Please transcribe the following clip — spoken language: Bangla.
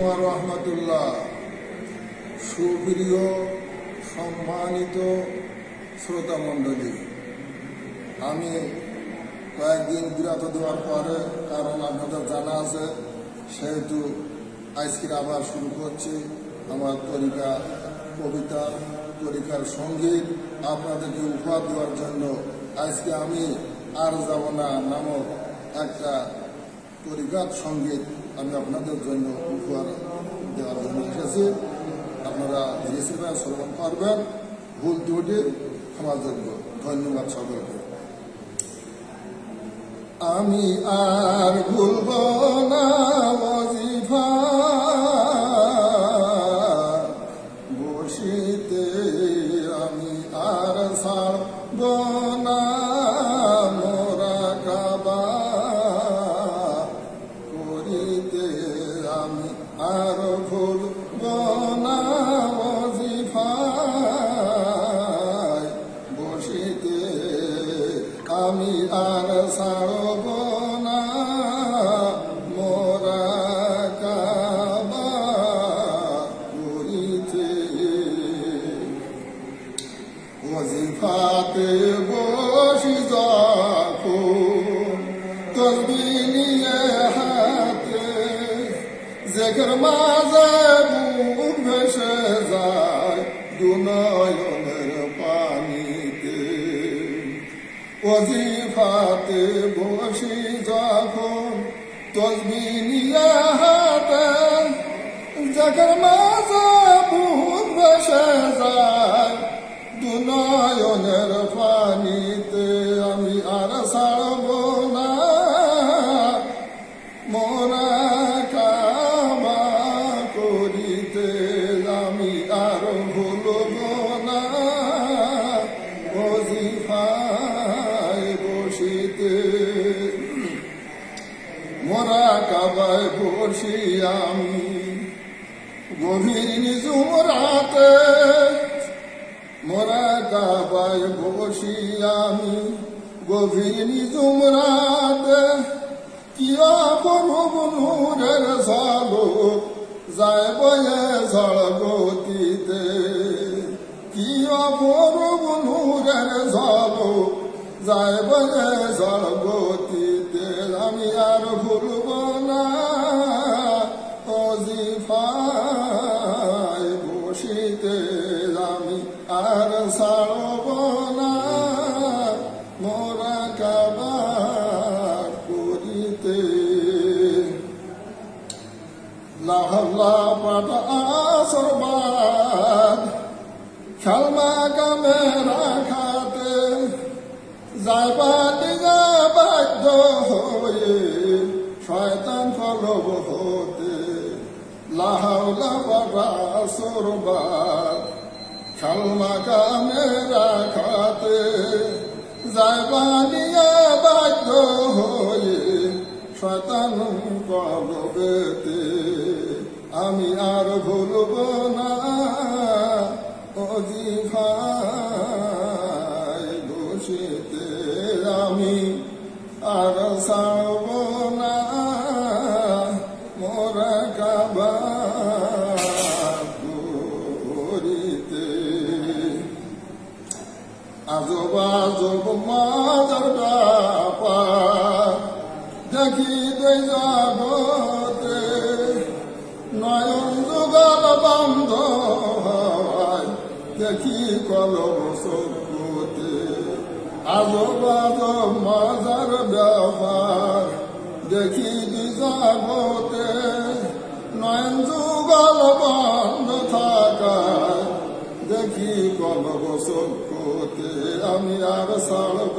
রহমতুল্লাহ সুপ্রিয়, সম্মানিত শ্রোতা মণ্ডলী আমি কয়েকদিন বিরত দেওয়ার পরে কারণ আপনাদের জানা আছে, সেহেতু আজকের আবার শুরু করছি আমার তরিকা কবিতা, তরিকার সংগীত। আপনাদেরকে উপহার দেওয়ার জন্য আজকে আমি আর যাব না নামক একটা তরিকাত সংগীত আমি আপনাদের জন্য উপহার দেওয়ার জন্য এসেছি আপনারা হিসেবে শ্রবণ করবেন, ভুল ত্রুটি ক্ষমা যোগ্য ধন্যবাদ সকলকে। আমি আর ভুলব আমি আর ছাড়ব না মোরা কাবা করিতে। ওজিফাতে বসি যখন তসবি নিয়ে হাতে জেখের মাঝে ভেসে যায় দুনয়নের ওজিফাতে বসি যখন তসবি নিয়ে হাতে জেখের মাঝে বুক ভেসে যায়। দুনয়নের পানিতে আমি আর ছাড়ব বসি আমি গভীর নিজুম রাতে মোরা কাবায় বসি গভীর নিজুম রাতে কি অপরূপ নূরের ঝালো যায় বয়ে ঝড় গতিতে। কি অপরূপ নূরের ঝালো যায় বয়ে ঝড় গতিতে। আমি আর ভুলব না। আসরবাদ খালমা কামে রাখাতে যাইবা দিগা বাধ্য হয়ে, শয়তান ফলব হতে। লাহাউলা পাটা আসরবাদ খালমা কামে রাখাতে যাইবা দিয়া বাধ্য হয়ে, শয়তান কলবেতে আমি ভুলব না অজিফায় বসিতে আমি আর ছাড়ব না মোরা কাবা করিতে। আজব আজব মাজার ব্যাপার দেখিতে জগতে দেখি কলম সত্যতে আজব আজব মাজার ব্যবহার দেখি জগতে নয়ন যুগল বন্ধ থাকায় দেখি কলম সত্যতে আমি আর ছাড়ব